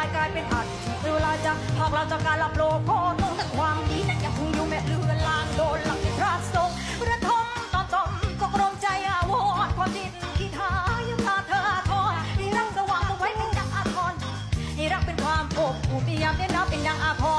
ายกลายเป็นอัดเวลาจะพากเราจะการรับโลโก้ต้องแต่ความดียังคงอยู่แม้เรือลางโดนหลังในพระสงฆ์ระทมตอนจมก็กรมใจอาวรความดินขี้ทายังพาเธอทอนให้รักสว่างเอาไว้เป็นดังอาทรให้รักเป็นความอบอุ่นยามได้นับเป็นดังอาพร